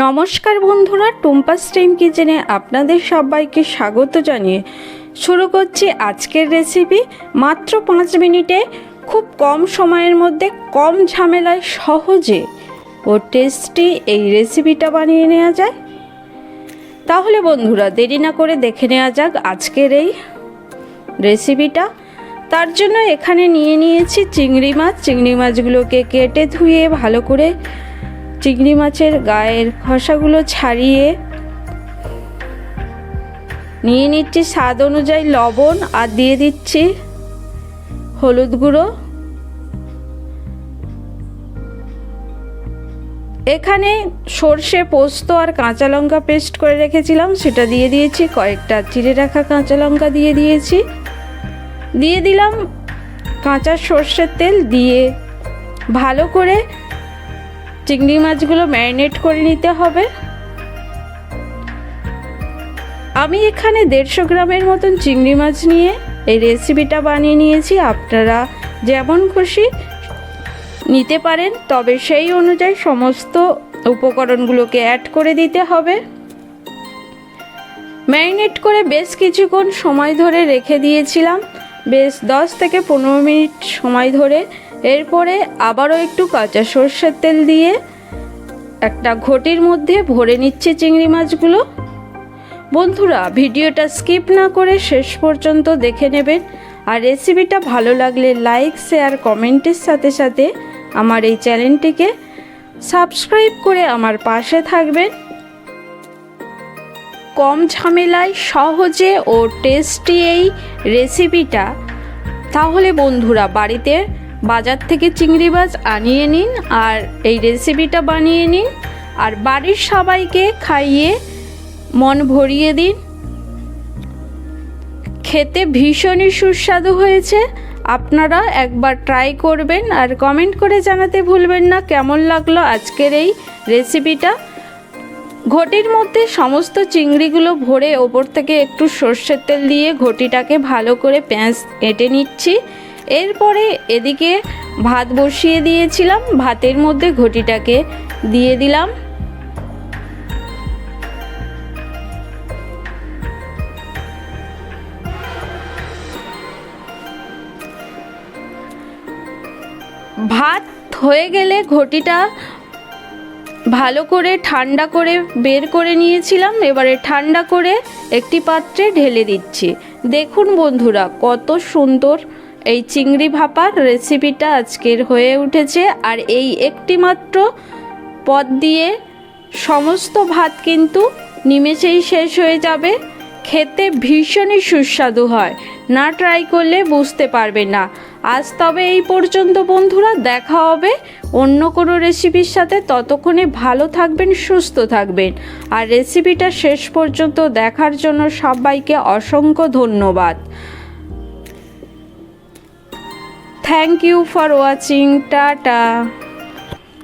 নমস্কার বন্ধুরা টুম্পা স্ট্রিম কিচেনে আপনাদের সবাইকে স্বাগত জানিয়ে শুরু করছি আজকের রেসিপি মাত্র পাঁচ মিনিটে খুব কম সময়ের মধ্যে কম ঝামেলায় সহজে ও টেস্টি এই রেসিপিটা বানিয়ে নেওয়া যায়। তাহলে বন্ধুরা, দেরি না করে দেখে নেওয়া যাক আজকের এই রেসিপিটা তার জন্য এখানে নিয়ে নিয়েছি চিংড়ি মাছ। চিংড়ি মাছগুলোকে কেটে ধুয়ে ভালো করে চিংড়ি মাছের গায়ের খসাগুলো ছাড়িয়ে নিয়ে নিচ্ছি। স্বাদ অনুযায়ী লবণ আর দিয়ে দিচ্ছি হলুদ গুঁড়ো। এখানে সর্ষে পোস্ত আর কাঁচা লঙ্কা পেস্ট করে রেখেছিলাম। সেটা দিয়ে দিয়েছি। কয়েকটা চিড়ে রাখা কাঁচা লঙ্কা দিয়ে দিয়েছি। দিয়ে দিলাম কাঁচা সর্ষের তেল দিয়ে ভালো করে চিংড়ি মাছগুলো ম্যারিনেট করে নিতে হবে। আমি এখানে দেড়শো গ্রামের মতন চিংড়ি মাছ নিয়ে এই রেসিপিটা বানিয়ে নিয়েছি। আপনারা যেমন খুশি নিতে পারেন, তবে সেই অনুযায়ী সমস্ত উপকরণগুলোকে অ্যাড করে দিতে হবে। ম্যারিনেট করে বেশ কিছুক্ষণ সময় ধরে রেখে দিয়েছিলাম। বেশ দশ থেকে পনেরো মিনিট সময় ধরে এরপরে আবারও একটু কাঁচা সর্ষের তেল দিয়ে একটা ঘটির মধ্যে ভরে নিচ্ছে চিংড়ি মাছগুলো। বন্ধুরা, ভিডিওটা স্কিপ না করে শেষ পর্যন্ত দেখে নেবেন। আর রেসিপিটা ভালো লাগলে লাইক, শেয়ার, কমেন্টের সাথে সাথে আমার এই চ্যানেলটিকে সাবস্ক্রাইব করে আমার পাশে থাকবেন। কম ঝামেলায় সহজে ও টেস্টি এই রেসিপিটা। তাহলে বন্ধুরা, বাড়িতে বাজার থেকে চিংড়ি মাছ আনিয়ে নিন আর এই রেসিপিটা বানিয়ে নিন। আর বাড়ির সবাইকে খাইয়ে মন ভরিয়ে দিন। খেতে ভীষণই সুস্বাদু হয়েছে। আপনারা একবার ট্রাই করবেন আর কমেন্ট করে জানাতে ভুলবেন না কেমন লাগল আজকের এই রেসিপিটা ঘটির মধ্যে সমস্ত চিংড়িগুলো ভরে ওপর থেকে একটু সর্ষের তেল দিয়ে ঘটিটাকে ভালো করে পেঁয়াজ কেটে নিচ্ছি। এরপরে এদিকে ভাত বসিয়ে দিয়েছিলাম, ভাতের মধ্যে ঘটিটাকে দিয়ে দিলাম। ভাত হয়ে গেলে ঘটিটা ভালো করে ঠান্ডা করে বের করে নিয়েছিলাম, এবারে ঠান্ডা করে একটি পাত্রে ঢেলে দিচ্ছি। দেখুন বন্ধুরা, কত সুন্দর এই চিংড়ি ভাপার রেসিপিটা আজকের হয়ে উঠেছে। আর এই একটি মাত্র পদ দিয়ে সমস্ত ভাত কিন্তু নিমেষেই শেষ হয়ে যাবে। খেতে ভীষণই সুস্বাদু হয়। না ট্রাই করলে বুঝতে পারবে না। আজ তবে এই পর্যন্ত বন্ধুরা, দেখা হবে অন্য কোনো রেসিপির সাথে। ততক্ষণে ভালো থাকবেন, সুস্থ থাকবেন। আর রেসিপিটা শেষ পর্যন্ত দেখার জন্য সবাইকে অসংখ্য ধন্যবাদ। Thank you for watching tata